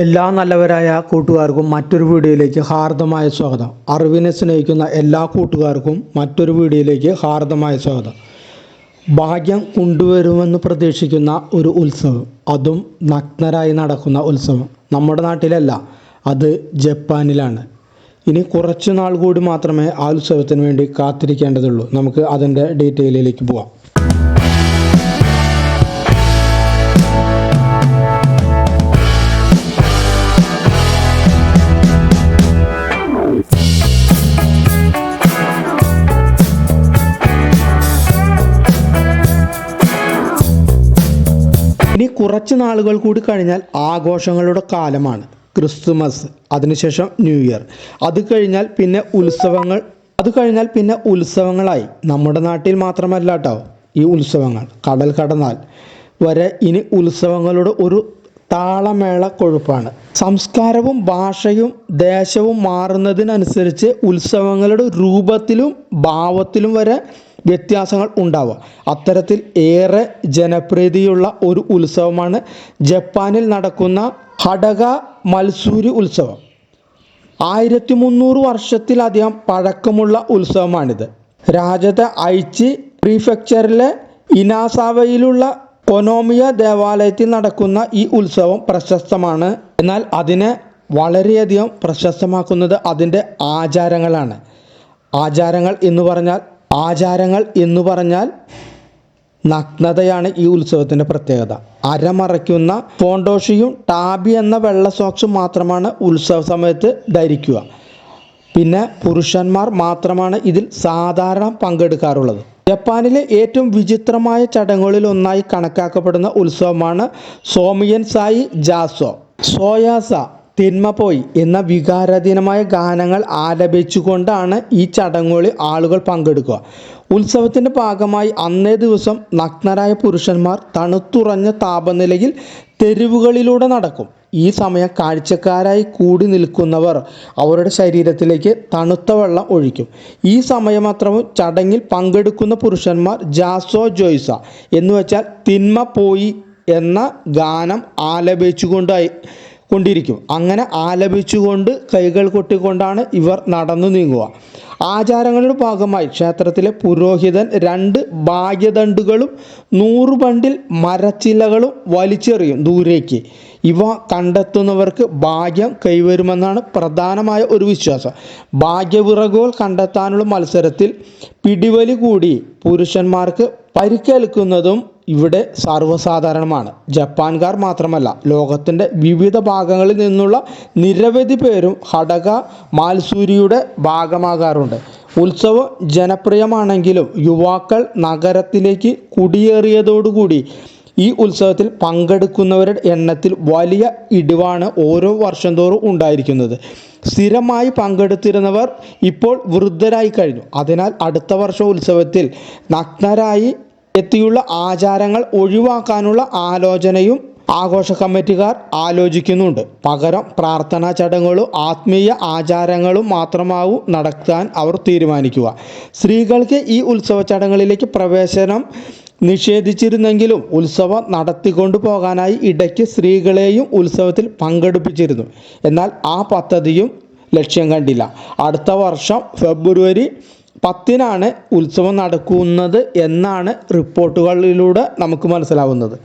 എല്ലാ നല്ലവരായ കൂട്ടുകാർക്കും മറ്റൊരു വീഡിയോയിലേക്ക് ഹാർദമായ സ്വാഗതം. അറിവിനെ സ്നേഹിക്കുന്ന എല്ലാ കൂട്ടുകാർക്കും മറ്റൊരു വീഡിയോയിലേക്ക് ഹാർദമായ സ്വാഗതം. ഭാഗ്യം കൊണ്ടുവരുമെന്ന് പ്രതീക്ഷിക്കുന്ന ഒരു ഉത്സവം. അതും നഗ്നരായി നടക്കുന്ന ഉത്സവം. നമ്മുടെ നാട്ടിലല്ല അത് ജപ്പാനിലാണ്. ഇനി കുറച്ച് നാൾ കൂടി മാത്രമേ ആ ഉത്സവത്തിന് വേണ്ടി കാത്തിരിക്കേണ്ടതുള്ളൂ. നമുക്ക് അതിന്റെ ഡീറ്റെയിലിലേക്ക് പോവാം. കുറച്ച് നാളുകൾ കൂടി കഴിഞ്ഞാൽ ആഘോഷങ്ങളുടെ കാലമാണ്. ക്രിസ്തുമസ് അതിനുശേഷം ന്യൂ ഇയർ. അത് കഴിഞ്ഞാൽ പിന്നെ ഉത്സവങ്ങൾ അത് കഴിഞ്ഞാൽ പിന്നെ ഉത്സവങ്ങളായി. നമ്മുടെ നാട്ടിൽ മാത്രമല്ല കേട്ടോ ഈ ഉത്സവങ്ങൾ. കടൽ കടന്നാൽ വരെ ഇനി ഉത്സവങ്ങളുടെ ഒരു താളമേള കൊഴുപ്പാണ്. സംസ്കാരവും ഭാഷയും ദേശവും മാറുന്നതിനനുസരിച്ച് ഉത്സവങ്ങളുടെ രൂപത്തിലും ഭാവത്തിലും വരെ വ്യത്യാസങ്ങൾ ഉണ്ടാവുക അത്തരത്തിൽ ഏറെ ജനപ്രീതിയുള്ള ഒരു ഉത്സവമാണ് ജപ്പാനിൽ നടക്കുന്ന ഹടക മത്സൂരി ഉത്സവം. ആയിരത്തി മുന്നൂറ് വർഷത്തിലധികം പഴക്കമുള്ള ഉത്സവമാണിത്. രാജ്യത്തെ ഐച്ചി പ്രീഫെക്ചറിലെ ഇനാസാവയിലുള്ള കൊനോമിയ ദേവാലയത്തിൽ നടക്കുന്ന ഈ ഉത്സവം പ്രശസ്തമാണ്. എന്നാൽ അതിനെ വളരെയധികം പ്രശസ്തമാക്കുന്നത് അതിന്റെ ആചാരങ്ങളാണ്. ആചാരങ്ങൾ എന്ന് പറഞ്ഞാൽ ആചാരങ്ങൾ എന്ന് പറഞ്ഞാൽ നഗ്നതയാണ് ഈ ഉത്സവത്തിന്റെ പ്രത്യേകത. അരമറയ്ക്കുന്ന ഫോണ്ടോഷിയും ടാബി എന്ന വെള്ള സോക്സും മാത്രമാണ് ഉത്സവ സമയത്ത് ധരിക്കുക. പിന്നെ പുരുഷന്മാർ മാത്രമാണ് ഇതിൽ സാധാരണ പങ്കെടുക്കാറുള്ളത്. ജപ്പാനിലെ ഏറ്റവും വിചിത്രമായ ചടങ്ങുകളിൽ ഒന്നായി കണക്കാക്കപ്പെടുന്ന ഉത്സവമാണ് സോമിയൻ സായി ജാസോ. സോയാസ തിന്മ പോയി എന്ന വികാരാധീനമായ ഗാനങ്ങൾ ആലപിച്ചുകൊണ്ടാണ് ഈ ചടങ്ങുകളിൽ ആളുകൾ പങ്കെടുക്കുക. ഉത്സവത്തിന്റെ ഭാഗമായി അന്നേ ദിവസം നഗ്നരായ പുരുഷന്മാർ തണുത്തുറഞ്ഞ താപനിലയിൽ തെരുവുകളിലൂടെ നടക്കും. ഈ സമയം കാഴ്ചക്കാരായി കൂടി നിൽക്കുന്നവർ അവരുടെ ശരീരത്തിലേക്ക് തണുത്ത വെള്ളം ഒഴിക്കും. ഈ സമയമാത്രവും ചടങ്ങിൽ പങ്കെടുക്കുന്ന പുരുഷന്മാർ ജാസോ ജോയ്സ എന്ന് വെച്ചാൽ തിന്മ പോയി എന്ന ഗാനം ആലപിച്ചുകൊണ്ടായി കൊണ്ടിരിക്കും. അങ്ങനെ ആലപിച്ചുകൊണ്ട് കൈകൾ കൊട്ടിക്കൊണ്ടാണ് ഇവർ നടന്നു നീങ്ങുക. ആചാരങ്ങളുടെ ഭാഗമായി ക്ഷേത്രത്തിലെ പുരോഹിതൻ രണ്ട് ഭാഗ്യദണ്ഡുകളും നൂറ് ബണ്ടിൽ മരച്ചില്ലകളും വലിച്ചെറിയും ദൂരേക്ക്. ഇവ കണ്ടെത്തുന്നവർക്ക് ഭാഗ്യം കൈവരുമെന്നാണ് പ്രധാനമായ ഒരു വിശ്വാസം. ഭാഗ്യവിറകുകൾ കണ്ടെത്താനുള്ള മത്സരത്തിൽ പിടിവലി കൂടി പുരുഷന്മാർക്ക് പരിക്കേൽക്കുന്നതും ഇവിടെ സർവസാധാരണമാണ്. ജപ്പാൻകാർ മാത്രമല്ല ലോകത്തിന്റെ വിവിധ ഭാഗങ്ങളിൽ നിന്നുള്ള നിരവധി പേരും ഹടക മാൽസൂരിയുടെ ഭാഗമാകാറുണ്ട്. ഉത്സവം ജനപ്രിയമാണെങ്കിലും യുവാക്കൾ നഗരത്തിലേക്ക് കുടിയേറിയതോടുകൂടി ഈ ഉത്സവത്തിൽ പങ്കെടുക്കുന്നവരുടെ എണ്ണത്തിൽ വലിയ ഇടിവാണ് ഓരോ വർഷം തോറും ഉണ്ടായിരിക്കുന്നത്. സ്ഥിരമായി പങ്കെടുത്തിരുന്നവർ ഇപ്പോൾ വൃദ്ധരായി കഴിഞ്ഞു. അതിനാൽ അടുത്ത വർഷ ഉത്സവത്തിൽ നഗ്നരായി എത്തിയുള്ള ആചാരങ്ങൾ ഒഴിവാക്കാനുള്ള ആലോചനയും ആഘോഷ കമ്മിറ്റിക്കാർ ആലോചിക്കുന്നുണ്ട്. പകരം പ്രാർത്ഥനാ ചടങ്ങുകളും ആത്മീയ ആചാരങ്ങളും മാത്രമാവും നടത്താൻ അവർ തീരുമാനിക്കുക. സ്ത്രീകൾക്ക് ഈ ഉത്സവ ചടങ്ങുകളിലേക്ക് പ്രവേശനം നിഷേധിച്ചിരുന്നെങ്കിലും ഉത്സവം നടത്തിക്കൊണ്ടു പോകാനായി ഇടയ്ക്ക് സ്ത്രീകളെയും ഉത്സവത്തിൽ പങ്കെടുപ്പിച്ചിരുന്നു. എന്നാൽ ആ പദ്ധതിയും ലക്ഷ്യം കണ്ടില്ല. അടുത്ത വർഷം ഫെബ്രുവരി പത്തിനാണ് ഉത്സവം നടക്കുന്നത് എന്നാണ് റിപ്പോർട്ടുകളിലൂടെ നമുക്ക് മനസ്സിലാവുന്നത്.